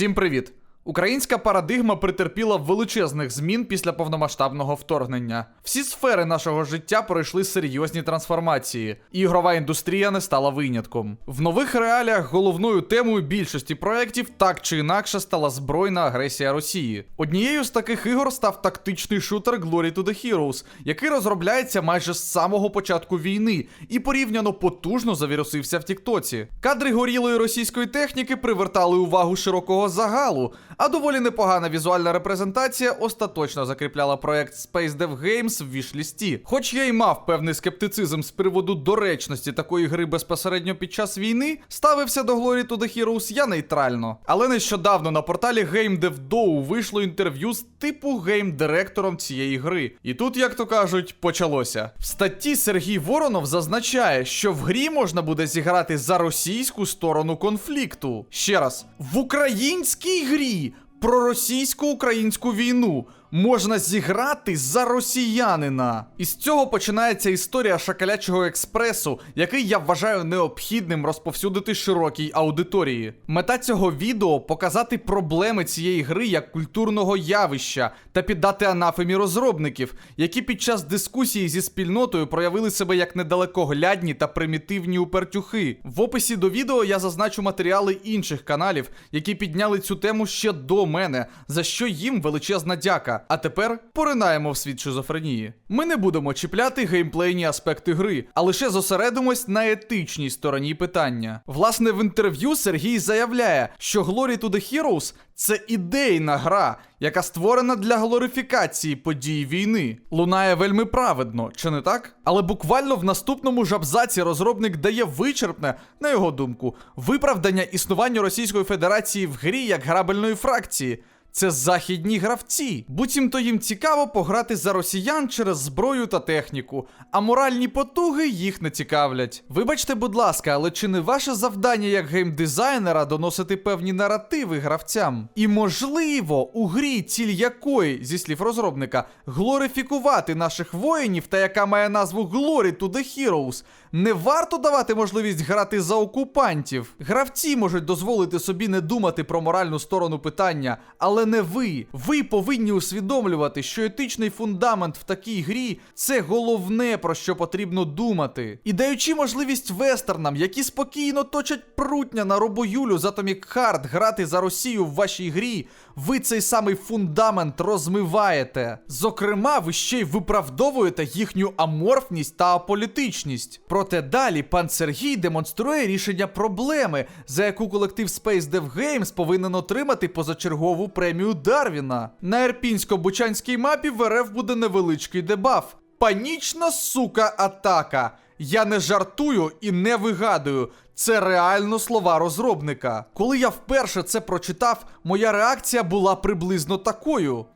Всім привіт! Українська парадигма претерпіла величезних змін після повномасштабного вторгнення. Всі сфери нашого життя пройшли серйозні трансформації, і ігрова індустрія не стала винятком. В нових реаліях головною темою більшості проєктів так чи інакше стала збройна агресія Росії. Однією з таких ігор став тактичний шутер Glory to the Heroes, який розробляється майже з самого початку війни і порівняно потужно завірусився в Тіктоці. Кадри горілої російської техніки привертали увагу широкого загалу, а доволі непогана візуальна репрезентація остаточно закріпляла проект Space Dev Games в вішлісті. Хоч я й мав певний скептицизм з приводу доречності такої гри безпосередньо під час війни, ставився до Glory to the Heroes я нейтрально. Але нещодавно на порталі GameDevDow вийшло інтерв'ю з типу гейм-директором цієї гри. І тут, як то кажуть, почалося. В статті Сергій Воронов зазначає, що в грі можна буде зіграти за російську сторону конфлікту. Ще раз, в українській грі про російсько-українську війну можна зіграти за росіянина. І з цього починається історія шакалячого експресу, який я вважаю необхідним розповсюдити широкій аудиторії. Мета цього відео показати проблеми цієї гри як культурного явища та піддати анафемі розробників, які під час дискусії зі спільнотою проявили себе як недалекоглядні та примітивні упертюхи. В описі до відео я зазначу матеріали інших каналів, які підняли цю тему ще до мене, за що їм величезна дяка. А тепер поринаємо в світ шизофренії. Ми не будемо чіпляти геймплейні аспекти гри, а лише зосередимось на етичній стороні питання. Власне, в інтерв'ю Сергій заявляє, що Glory to the Heroes це ідейна гра, яка створена для глорифікації подій війни. Лунає вельми праведно, чи не так? Але буквально в наступному ж абзаці розробник дає вичерпне, на його думку, виправдання існування Російської Федерації в грі як грабельної фракції. Це західні гравці. Буцімто їм цікаво пограти за росіян через зброю та техніку, а моральні потуги їх не цікавлять. Вибачте, будь ласка, але чи не ваше завдання як геймдизайнера доносити певні наративи гравцям? І можливо, у грі, ціль якої, зі слів розробника, глорифікувати наших воїнів та яка має назву Glory to the Heroes, не варто давати можливість грати за окупантів. Гравці можуть дозволити собі не думати про моральну сторону питання, але не ви. Ви повинні усвідомлювати, що етичний фундамент в такій грі це головне про що потрібно думати. І даючи можливість вестернам, які спокійно точать прутня на робоюлю з Atomic Heart грати за Росію в вашій грі, ви цей самий фундамент розмиваєте. Зокрема, ви ще й виправдовуєте їхню аморфність та аполітичність. Проте далі пан Сергій демонструє рішення проблеми, за яку колектив Space Dev Games повинен отримати позачергову премію Дарвіна. На Ерпінсько-Бучанській мапі в РФ буде невеличкий дебаф. Панічна сука атака. Я не жартую і не вигадую. Це реально слова розробника. Коли я вперше це прочитав, моя реакція була приблизно такою.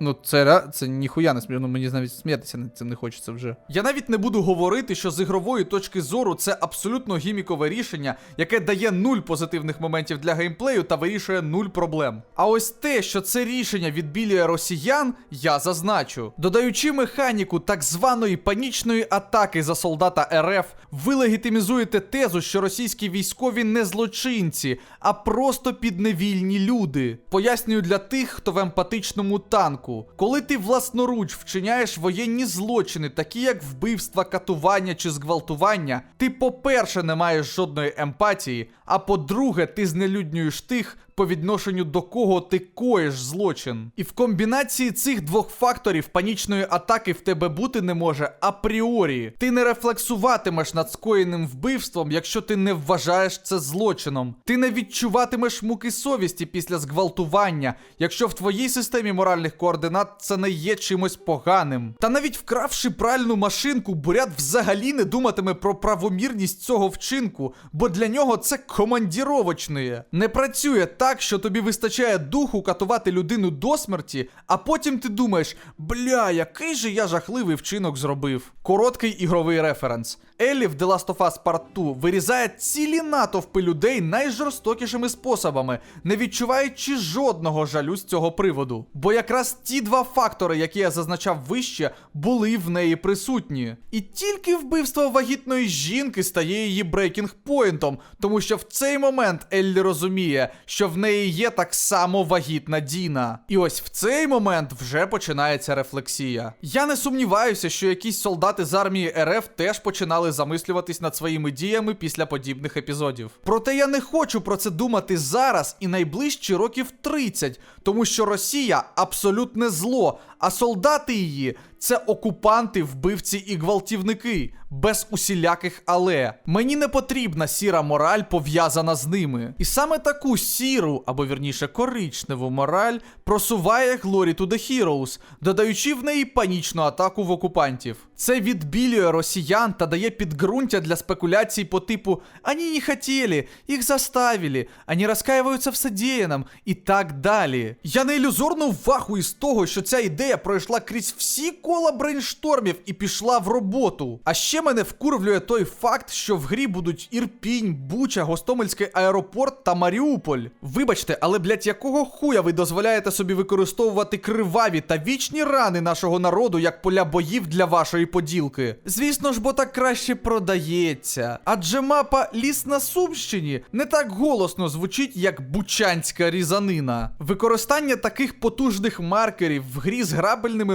Ну, це це ніхуя не смішно, ну мені навіть сміятися над цим не хочеться вже. Я навіть не буду говорити, що з ігрової точки зору це абсолютно гімікове рішення, яке дає нуль позитивних моментів для геймплею та вирішує нуль проблем. А ось те, що це рішення відбілює росіян, я зазначу. Додаючи механіку так званої панічної атаки за солдата РФ, ви легітимізуєте тезу, що російські військові не злочинці, а просто підневільні люди. Пояснюю для тих, хто в емпатичному танку. Коли ти власноруч вчиняєш воєнні злочини, такі як вбивства, катування чи зґвалтування, ти, по-перше, не маєш жодної емпатії, а по-друге, ти знелюднюєш тих, по відношенню до кого ти коїш злочин. І в комбінації цих двох факторів панічної атаки в тебе бути не може апріорі. Ти не рефлексуватимеш над скоєним вбивством, якщо ти не вважаєш це злочином. Ти не відчуватимеш муки совісті після зґвалтування, якщо в твоїй системі моральних координат це не є чимось поганим. Та навіть вкравши пральну машинку, бурят взагалі не думатиме про правомірність цього вчинку, бо для нього це командіровочне. Не працює так, що тобі вистачає духу катувати людину до смерті, а потім ти думаєш, бля, який же я жахливий вчинок зробив. Короткий ігровий референс. Еллі в The Last of Us Part 2 вирізає цілі натовпи людей найжорстокішими способами, не відчуваючи жодного жалю з цього приводу. Бо якраз ті два фактори, які я зазначав вище, були в неї присутні. І тільки вбивство вагітної жінки стає її брейкінг-поінтом, тому що в цей момент Еллі розуміє, що в неї є так само вагітна Діна. І ось в цей момент вже починається рефлексія. Я не сумніваюся, що якісь солдати з армії РФ теж починали замислюватись над своїми діями після подібних епізодів. Проте я не хочу про це думати зараз і найближчі років 30, тому що Росія абсолютне зло, а солдати її це окупанти, вбивці і гвалтівники, без усіляких але. Мені не потрібна сіра мораль пов'язана з ними. І саме таку сіру, або вірніше коричневу мораль просуває Glory to the Heroes, додаючи в неї панічну атаку в окупантів. Це відбілює росіян та дає підґрунтя для спекуляцій по типу «Они не хотіли, їх заставили, они розкаюються в содеянном» і так далі. Я не ілюзорно ваху із того, що ця ідея пройшла крізь всі кола брейнштормів і пішла в роботу. А ще мене вкурвлює той факт, що в грі будуть Ірпінь, Буча, Гостомельський аеропорт та Маріуполь. Вибачте, але блять, якого хуя ви дозволяєте собі використовувати криваві та вічні рани нашого народу як поля боїв для вашої поділки? Звісно ж, бо так краще продається. Адже мапа Ліс на Сумщині не так голосно звучить, як бучанська різанина. Використання таких потужних маркерів в грі з грабельними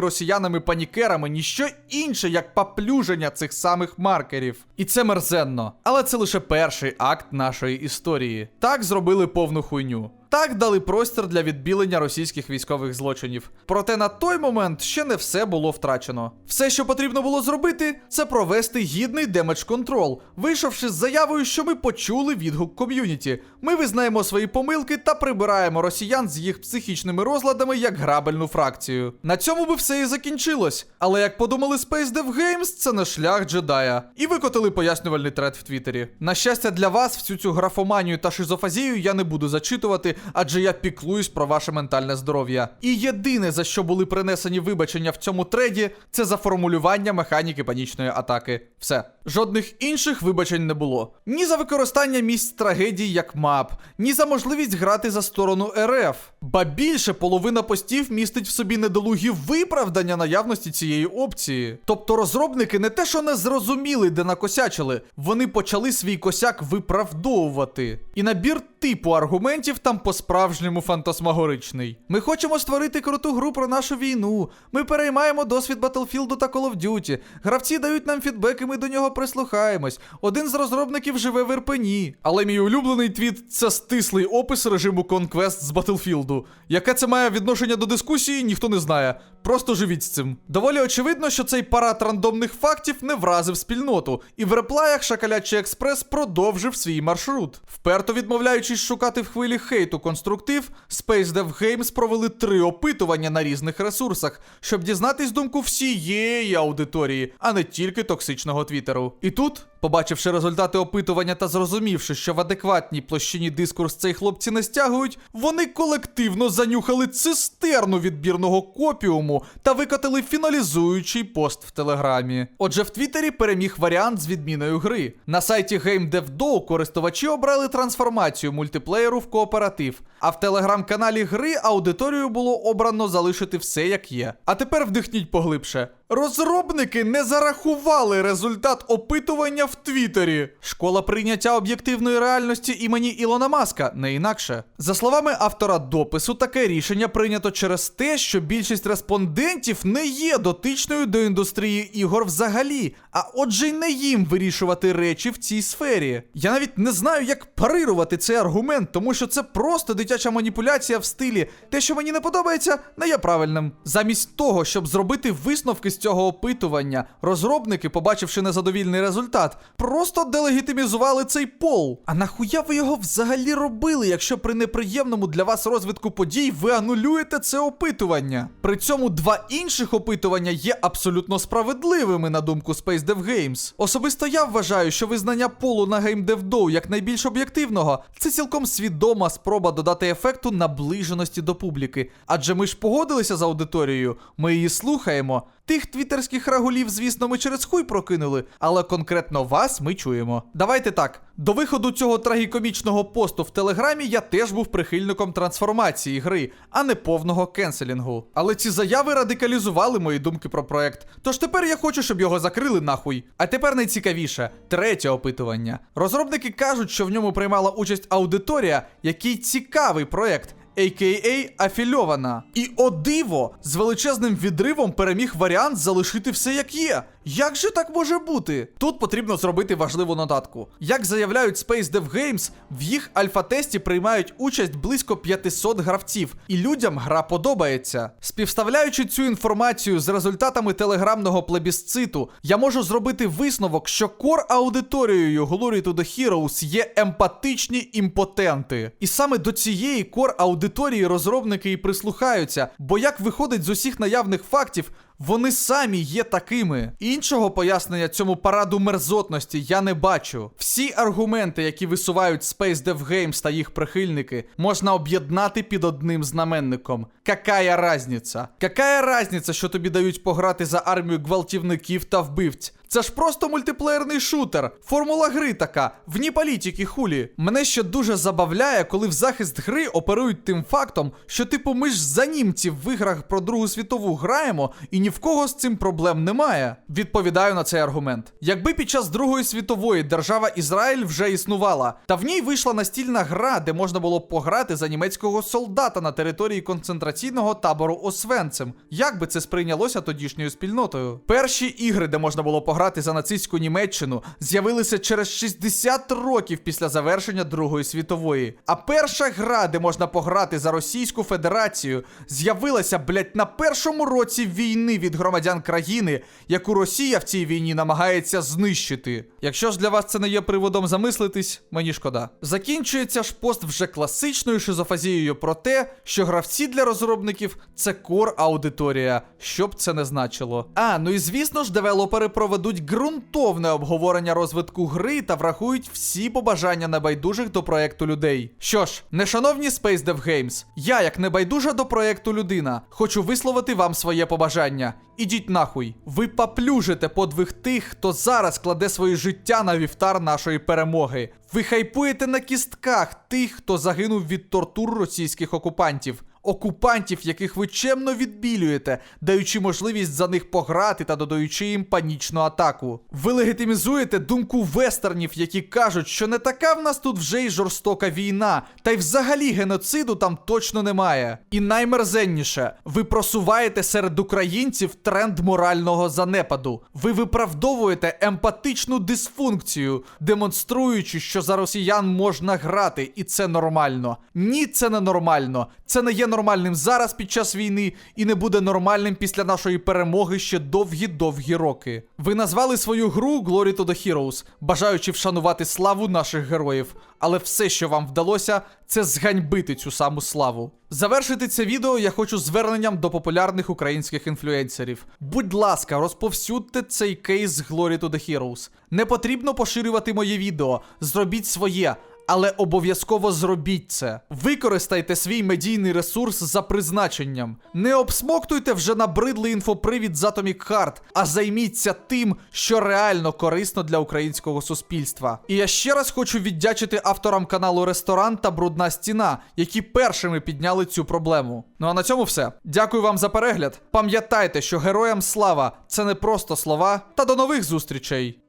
росіянами-панікерами ніщо інше, як поплюження цих самих маркерів. І це мерзенно. Але це лише перший акт нашої історії. Так зробили повну хуйню. Так дали простір для відбілення російських військових злочинів. Проте на той момент ще не все було втрачено. Все, що потрібно було зробити, це провести гідний демедж контрол, вийшовши з заявою, що ми почули відгук ком'юніті. Ми визнаємо свої помилки та прибираємо росіян з їх психічними розладами як грабельну фракцію. На цьому би все і закінчилось. Але як подумали Space Dev Games, це не шлях джедая. І викотили пояснювальний тред в Твіттері. На щастя, для вас всю цю графоманію та шизофазію я не буду зачитувати, адже я піклуюсь про ваше ментальне здоров'я. І єдине, за що були принесені вибачення в цьому треді, це за формулювання механіки панічної атаки. Все. Жодних інших вибачень не було. Ні за використання місць трагедій як мап, ні за можливість грати за сторону РФ. Ба більше половина постів містить в собі недолугі виправдання наявності цієї опції. Тобто розробники не те, що не зрозуміли, де накосячили, вони почали свій косяк виправдовувати. І набір типу аргументів там по-справжньому фантасмагоричний. Ми хочемо створити круту гру про нашу війну. Ми переймаємо досвід Battlefield та Call of Duty. Гравці дають нам фідбек, і ми до нього прислухаємось. Один з розробників живе в Ірпені. Але мій улюблений твіт це стислий опис режиму Conquest з Battlefield. Яке це має відношення до дискусії, ніхто не знає. Просто живіть з цим. Доволі очевидно, що цей парад рандомних фактів не вразив спільноту, і в реплаях Шакалячий Експрес продовжив свій маршрут. Вперто відмовляючись шукати в хвилі хейту конструктив, Space Dev Games провели три опитування на різних ресурсах, щоб дізнатись думку всієї аудиторії, а не тільки токсичного твіттеру. І тут, побачивши результати опитування та зрозумівши, що в адекватній площині дискурс цей хлопці не стягують, вони колективно занюхали цистерну відбірного копіуму та викотили фіналізуючий пост в телеграмі. Отже, в Твіттері переміг варіант з відміною гри. На сайті GameDevDo користувачі обрали трансформацію мультиплеєру в кооператив, а в телеграм-каналі гри аудиторію було обрано залишити все як є. А тепер вдихніть поглибше. Розробники не зарахували результат опитування в Твіттері. Школа прийняття об'єктивної реальності імені Ілона Маска, не інакше. За словами автора допису, таке рішення прийнято через те, що більшість респондентів не є дотичною до індустрії ігор взагалі, а отже, й не їм вирішувати речі в цій сфері. Я навіть не знаю, як парирувати цей аргумент, тому що це просто дитяча маніпуляція в стилі. Те, що мені не подобається, не є правильним. Замість того, щоб зробити висновки з цього опитування, розробники, побачивши незадовільний результат, просто делегітимізували цей пол. А нахуя ви його взагалі робили, якщо при неприємному для вас розвитку подій ви анулюєте це опитування? При цьому два інших опитування є абсолютно справедливими на думку Space Dev Games. Особисто я вважаю, що визнання полу на GameDevDo як найбільш об'єктивного це цілком свідома спроба додати ефекту наближеності до публіки. Адже ми ж погодилися з аудиторією, ми її слухаємо. Тих твіттерських рагулів, звісно, ми через хуй прокинули, але конкретно вас ми чуємо. Давайте так. До виходу цього трагікомічного посту в Телеграмі я теж був прихильником трансформації гри, а не повного кенселінгу. Але ці заяви радикалізували мої думки про проект. Тож тепер я хочу, щоб його закрили нахуй. А тепер найцікавіше третє опитування. Розробники кажуть, що в ньому приймала участь аудиторія, який цікавий проект. А.К.А. афільована. І о диво! З величезним відривом переміг варіант залишити все як є. Як же так може бути? Тут потрібно зробити важливу нотатку. Як заявляють Space Dev Games, в їх альфа-тесті приймають участь близько 500 гравців, і людям гра подобається. Співставляючи цю інформацію з результатами телеграмного плебісциту, я можу зробити висновок, що кор аудиторією Glory to the Heroes є емпатичні імпотенти. І саме до цієї кор аудиторії розробники і прислухаються, бо як виходить з усіх наявних фактів, вони самі є такими. Іншого пояснення цьому параду мерзотності я не бачу. Всі аргументи, які висувають Space Dev Games та їх прихильники, можна об'єднати під одним знаменником. Какая разниця? Какая разниця, що тобі дають пограти за армію гвалтівників та вбивць? Це ж просто мультиплеєрний шутер. Формула гри така, вні політики хулі. Мене ще дуже забавляє, коли в захист гри оперують тим фактом, що типу ми ж за німців в іграх про Другу світову граємо, і ні в кого з цим проблем немає. Відповідаю на цей аргумент. Якби під час Другої світової держава Ізраїль вже існувала, та в ній вийшла настільна гра, де можна було пограти за німецького солдата на території концентраційного табору Освенцим, як би це сприйнялося тодішньою спільнотою? Перші ігри, де можна було пограти за нацистську Німеччину, з'явилися через 60 років після завершення Другої світової. А перша гра, де можна пограти за Російську Федерацію, з'явилася, блять, на першому році війни від громадян країни, яку Росія в цій війні намагається знищити. Якщо ж для вас це не є приводом замислитись, мені шкода. Закінчується ж пост вже класичною шизофазією про те, що гравці для розробників це кор аудиторія, що б це не значило. А, ну і звісно ж, девелопери проведуть ґрунтовне обговорення розвитку гри та врахують всі побажання небайдужих до проекту людей. Що ж, нешановні Space Dev Games, я, як небайдужа до проекту людина, хочу висловити вам своє побажання. Ідіть нахуй. Ви поплюжите подвиг тих, хто зараз кладе своє життя на вівтар нашої перемоги. Ви хайпуєте на кістках тих, хто загинув від тортур російських окупантів. Окупантів, яких ви чемно відбілюєте, даючи можливість за них пограти та додаючи їм панічну атаку. Ви легітимізуєте думку вестернів, які кажуть, що не така в нас тут вже й жорстока війна, та й взагалі геноциду там точно немає. І наймерзенніше, ви просуваєте серед українців тренд морального занепаду. Ви виправдовуєте емпатичну дисфункцію, демонструючи, що за росіян можна грати, і це нормально. Ні, це не нормально. Це не є нормальним зараз під час війни і не буде нормальним після нашої перемоги ще довгі-довгі роки. Ви назвали свою гру Glory to the Heroes, бажаючи вшанувати славу наших героїв. Але все, що вам вдалося, це зганьбити цю саму славу. Завершити це відео я хочу зверненням до популярних українських інфлюенсерів. Будь ласка, розповсюдьте цей кейс Glory to the Heroes. Не потрібно поширювати моє відео, зробіть своє. Але обов'язково зробіть це. Використайте свій медійний ресурс за призначенням. Не обсмоктуйте вже набридлий інфопривід з Atomic Heart, а займіться тим, що реально корисно для українського суспільства. І я ще раз хочу віддячити авторам каналу Ресторан та Брудна Стіна, які першими підняли цю проблему. Ну а на цьому все. Дякую вам за перегляд. Пам'ятайте, що героям слава це не просто слова, та до нових зустрічей.